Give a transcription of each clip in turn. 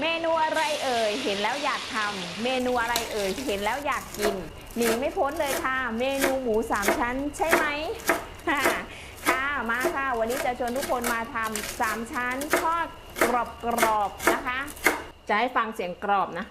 เมนูอะไรเอ่ยเห็นแล้วอยากทำเมนูอะไรเอ่ยเห็นแล้วอยากกินหนีไม่พ้นเลยค่ะ เมนูหมูสามชั้นใช่ไหมค่ะมาค่ะ วันนี้จะชวนทุกคนมาทำสามชั้นทอดกรอบๆนะคะ จะให้ฟังเสียงกรอบนะ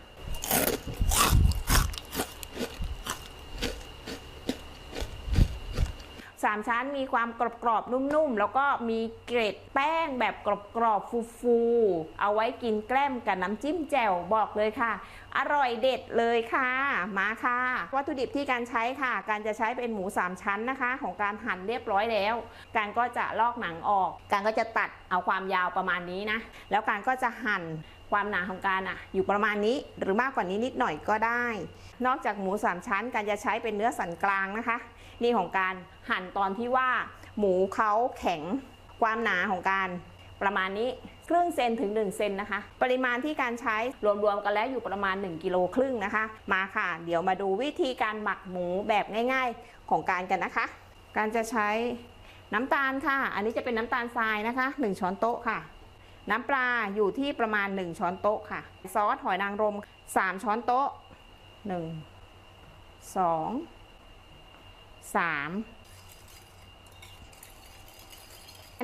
สามชั้นมีความกรอบๆนุ่มๆ แล้วก็มีเกล็ดแป้งแบบกรอบๆฟูๆ เอาไว้กินแกล้มกับน้ำจิ้มแจ่วบอกเลยค่ะ อร่อยเด็ดเลยค่ะ มาค่ะ วัตถุดิบที่การใช้ค่ะ การจะใช้เป็นหมูสามชั้นนะคะ ของการหั่นเรียบร้อยแล้ว การก็จะลอกหนังออก การก็จะตัดเอาความยาวประมาณนี้นะ แล้วการก็จะหั่น ความหนาของการอะอยู่ประมาณนี้หรือมากกว่านี้นิดหน่อยก็ได้ นอกจากหมูสามชั้นการจะใช้เป็นเนื้อสันกลางนะคะ นี่ของการหั่นตอนที่ว่าหมูเขาแข็งความหนาของการประมาณนี้ครึ่งเซนถึง 1 เซนนะคะ ปริมาณที่การใช้รวมๆกันแล้วอยู่ประมาณ 1กิโลครึ่งนะคะ มาค่ะ เดี๋ยวมาดูวิธีการหมักหมูแบบง่าย ๆของการกันนะคะ การจะใช้น้ำตาลค่ะ อันนี้จะเป็นน้ำตาลทรายนะคะ 1 ช้อนโต๊ะค่ะ น้ำปลาอยู่ที่ประมาณ 1 ช้อนโต๊ะค่ะ ซอสหอยนางรม 3 ช้อนโต๊ะ 1 2สาม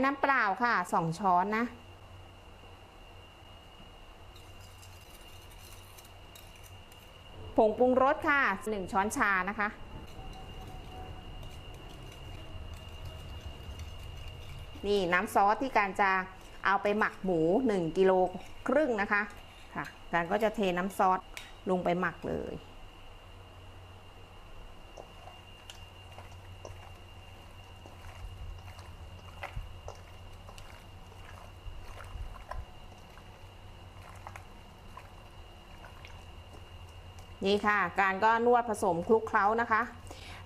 น้ำเปล่าค่ะสองช้อนนะผงปรุงรสค่ะหนึ่งช้อนชานะคะ นี่น้ำซอสที่การจะ เอาไปหมักหมู 1กิโลครึ่งนะคะค่ะการก็จะเทน้ำซอสลงไปหมักเลยนี่ค่ะ การก็นวดผสมคลุกเคล้านะคะ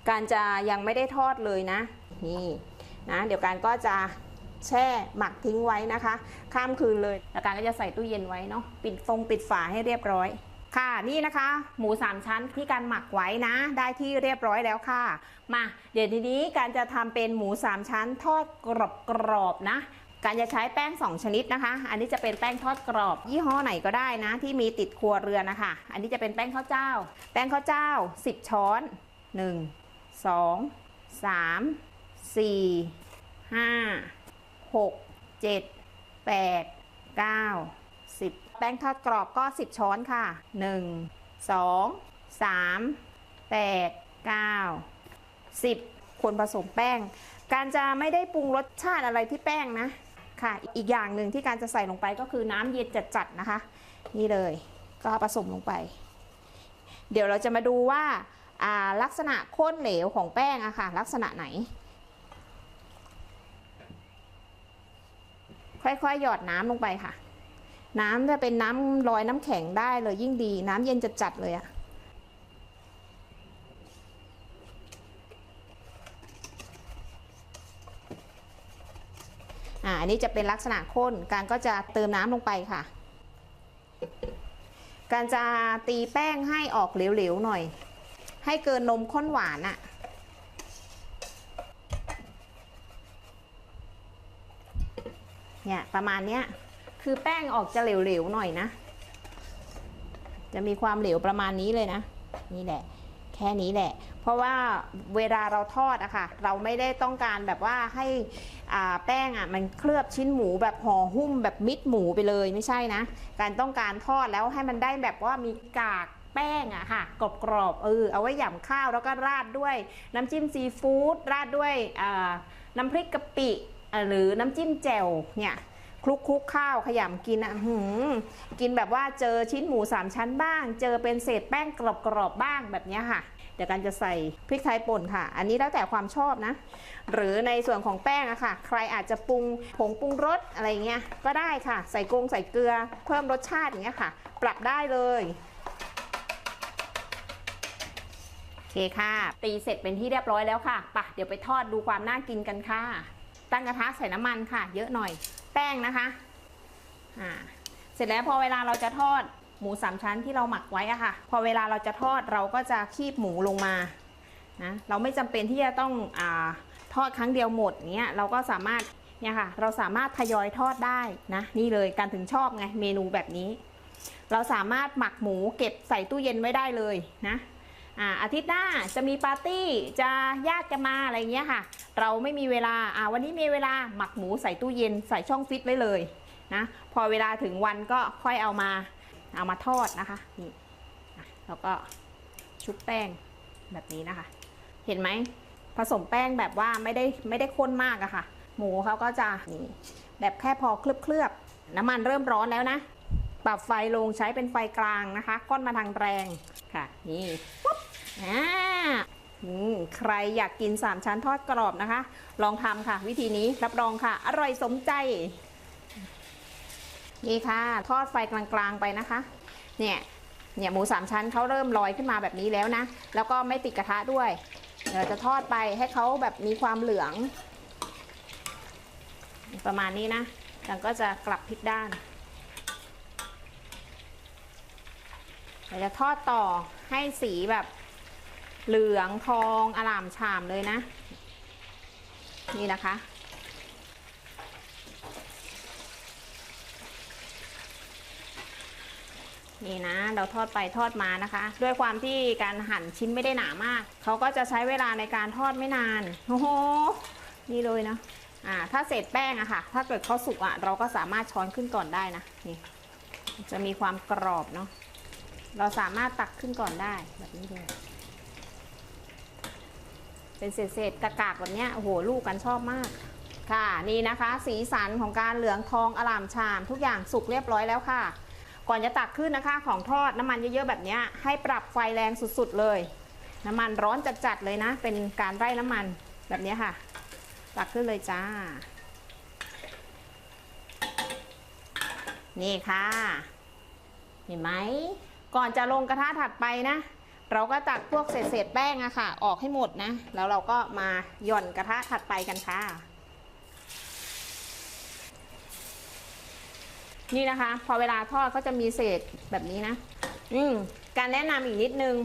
การจะยังไม่ได้ทอดเลยนะ นี่นะ เดี๋ยวการก็จะ แช่หมักทิ้งไว้นะคะ ข้ามคืนเลยแล้วการก็จะใส่ตู้เย็นไว้เนาะปิดฟงปิดฝาให้เรียบร้อยค่ะนี่นะคะ หมูสามชั้นที่การหมักไว้นะ ได้ที่เรียบร้อยแล้วค่ะ มาเดี๋ยวทีนี้การจะทำเป็นหมูสามชั้นทอดกรอบๆนะ การจะใช้แป้ง 2 ชนิดนะคะ อันนี้จะเป็นแป้งทอดกรอบ ยี่ห้อไหนก็ได้นะ ที่มีติดครัวเรือนนะคะ อันนี้จะเป็นแป้งข้าวเจ้า แป้งข้าวเจ้า 10 ช้อน 1 2 3 4 5 6 7 8 9 10 แป้งทอดกรอบก็ 10 ช้อนค่ะ 1 2 3 8 9 10คนผสมแป้ง การจะไม่ได้ปรุงรสชาติอะไรที่แป้งนะค่ะ อีกอย่างหนึ่งที่การจะใส่ลงไปก็คือน้ำเย็นจัดๆนะคะ นี่เลยก็ผสมลงไป เดี๋ยวเราจะมาดูว่าอ่าลักษณะข้นเหลวของแป้งอะค่ะ ลักษณะไหน ค่อยๆ หยอดน้ำลงไปค่ะ น้ำจะเป็นน้ำลอยน้ำแข็งได้เลยยิ่งดี น้ำเย็นจัดๆเลยอะอ่าอันนี้จะเป็นลักษณะข้น การก็จะเติมน้ำลงไปค่ะ การจะตีแป้งให้ออกเหลวๆหน่อย ให้เกินนมข้นหวานอะ เนี่ยประมาณเนี้ยคือแป้งออกจะเหลวๆหน่อยนะ จะมีความเหลวประมาณนี้เลยนะ นี่แหละ แค่นี้แหละ เพราะว่าเวลาเราทอดอะค่ะ เราไม่ได้ต้องการแบบว่าให้แป้งอะมันเคลือบชิ้นหมูแบบห่อหุ้มแบบมิดหมูไปเลยไม่ใช่นะ การต้องการทอดแล้วให้มันได้แบบว่ามีกากแป้งอะค่ะกรอบๆเออเอาไว้หย่ำข้าวแล้วก็ราดด้วยน้ำจิ้มซีฟู้ดราดด้วยน้ำพริกกะปิ หรือน้ำจิ้มแจ่วเนี่ยคลุกคลุกข้าวขยำกินอะหืมกินแบบว่าเจอชิ้นหมูสามชั้นบ้าง เจอเป็นเศษแป้งกรอบๆบ้างแบบนี้ค่ะ เดี๋ยวกันจะใส่พริกไทยป่นค่ะ อันนี้แล้วแต่ความชอบนะ หรือในส่วนของแป้งอะค่ะ ใครอาจจะปรุงผงปรุงรสอะไรเงี้ยก็ได้ค่ะ ใส่กงใส่เกลือ เพิ่มรสชาติอย่างเงี้ยค่ะ ปรับได้เลยโอเคค่ะ ตีเสร็จเป็นที่เรียบร้อยแล้วค่ะปะเดี๋ยวไปทอดดูความน่ากินกันค่ะ ตั้งกระทะใส่น้ำมันค่ะ เยอะหน่อยแป้งนะคะอ่าเสร็จแล้วพอเวลาเราจะทอดหมูสามชั้นที่เราหมักไว้อะค่ะ พอเวลาเราจะทอดเราก็จะคีบหมูลงมานะเราไม่จำเป็นที่จะต้องอทอดครั้งเดียวหมดเนี้ยเราก็สามารถเนี่ยค่ะเราสามารถทยอยทอดได้นะนี่เลยการถึงชอบไงเมนูแบบนี้ เราสามารถหมักหมูเก็บใส่ตู้เย็นไว้ได้เลยนะ อ่าอาทิตย์หน้าจะมีปาร์ตี้จะญาติจะมาอะไรเงี้ยค่ะ เราไม่มีเวลาอ่าวันนี้มีเวลาหมักหมูใส่ตู้เย็นใส่ช่องฟิตไว้เลยนะพอเวลาถึงวันก็ค่อยเอามาเอามาทอดนะคะนี่แล้วก็ชุบแป้งแบบนี้นะคะ เห็นไหมผสมแป้งแบบว่าไม่ได้ไม่ได้ข้นมากอะค่ะ หมูเขาก็จะนี่แบบแค่พอเคลือบเคลือบๆน้ำมันเริ่มร้อนแล้วนะปรับไฟลงใช้เป็นไฟกลางนะคะ ก้อนมาทางแรงค่ะ นี่ อ่าอืมใครอยากกิน 3 ชั้นทอดกรอบนะคะ ลองทำค่ะ วิธีนี้รับรองค่ะ อร่อยสมใจ นี่ค่ะ ทอดไฟกลางๆไปนะคะ เนี่ย เนี่ยหมูสามชั้นเขาเริ่มลอยขึ้นมาแบบนี้แล้วนะ แล้วก็ไม่ติดกระทะด้วย เดี๋ยวจะทอดไปให้เขาแบบมีความเหลือง ประมาณนี้นะแล้วก็จะกลับพลิกด้านเดี๋ยวจะทอดต่อให้สีแบบ เหลืองทองอลามฉ่ำเลยนะ นี่นะคะ นี่นะ เราทอดไปทอดมานะคะ ด้วยความที่การหั่นชิ้นไม่ได้หนามาก เขาก็จะใช้เวลาในการทอดไม่นาน โอ้โห นี่เลยนะอ่าถ้าเศษแป้งอะค่ะ ถ้าเกิดเขาสุกอะเราก็สามารถช้อนขึ้นก่อนได้นะ นี่ จะมีความกรอบเนาะ เราสามารถตักขึ้นก่อนได้แบบนี้เลย เป็นเศษๆกากากแบบนี้โอ้โหลูกกันชอบมาก ค่ะนี่นะคะ สีสันของการเหลืองทองอลามชาม ทุกอย่างสุกเรียบร้อยแล้วค่ะ ก่อนจะตักขึ้นนะคะ ของทอดน้ำมันเยอะๆแบบนี้ให้ปรับไฟแรงสุดๆเลย น้ำมันร้อนจัดๆเลยนะ เป็นการไร่น้ำมันแบบนี้ค่ะ ตักขึ้นเลยจ้า นี่ค่ะ เห็นไหมก่อนจะลงกระทะถัดไปนะ เราก็ตักพวกเศษๆแป้งอะค่ะ ออกให้หมดนะ แล้วเราก็มาหย่อนกระทะถัดไปกันค่ะ นี่นะคะ พอเวลาทอดก็จะมีเศษแบบนี้นะ อืมการแนะนำอีกนิดนึง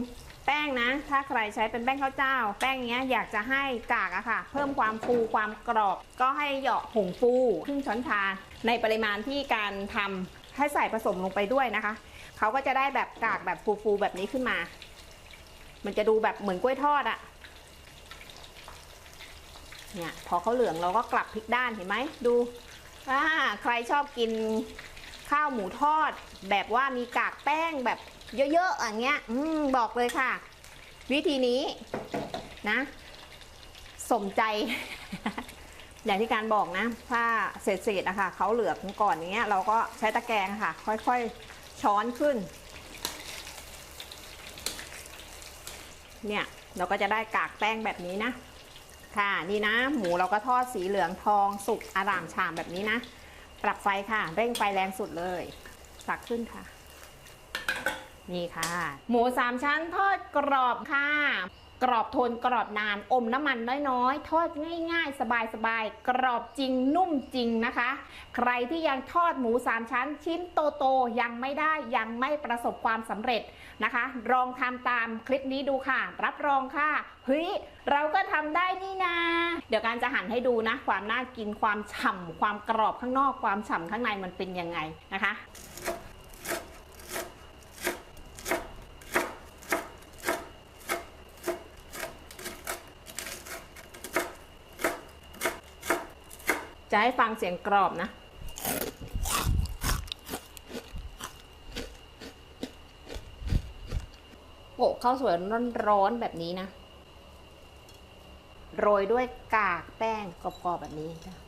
แป้งนะ ถ้าใครใช้เป็นแป้งข้าวเจ้า แป้งเนี้ยอยากจะให้กากอะค่ะ เพิ่มความฟูความกรอบ ก็ให้เหยาะผงฟูครึ่งช้อนชาในปริมาณที่การทำให้ใส่ผสมลงไปด้วยนะคะ เขาก็จะได้แบบกากแบบฟูๆแบบนี้ขึ้นมา มันจะดูแบบเหมือนกล้วยทอดอะเนี่ย พอเขาเหลืองเราก็กลับพลิกด้านเห็นไหมดูอ่าใครชอบกินข้าวหมูทอด แบบว่ามีกากแป้งแบบเยอะๆอย่างเงี้ย อืมบอกเลยค่ะ วิธีนี้นะ สมใจ อย่างที่การบอกนะ ถ้าเศษๆอะค่ะเขาเหลือกก่อนอย่างเงี้ย เราก็ใช้ตะแกรงค่ะ ค่อยๆช้อนขึ้น เนี่ย เราก็จะได้กากแป้งแบบนี้นะ ค่ะนี่นะ หมูเราก็ทอดสีเหลืองทองสุกอร่ามฉ่ำแบบนี้นะ ปรับไฟค่ะ เร่งไฟแรงสุดเลย ตักขึ้นค่ะ นี่ค่ะ หมูสามชั้นทอดกรอบค่ะ กรอบทนกรอบนานอมน้ำมันน้อยๆ ทอดง่ายๆ สบายๆ กรอบจริงนุ่มจริงนะคะ ใครที่ยังทอดหมูสามชั้น ชิ้นโตๆยังไม่ได้ยังไม่ประสบความสำเร็จนะคะ ลองทำตามคลิปนี้ดูค่ะ รับรองค่ะเฮ้ยเราก็ทำได้นี่นาเดี๋ยวการจะหั่นให้ดูนะ ความน่ากินความฉ่ำความกรอบข้างนอกความฉ่ำข้างในมันเป็นยังไงนะคะ จะให้ฟังเสียงกรอบนะโปะข้าวสวยร้อนๆแบบนี้นะ โรยด้วยกากแป้งกรอบๆแบบนี้จ้ะ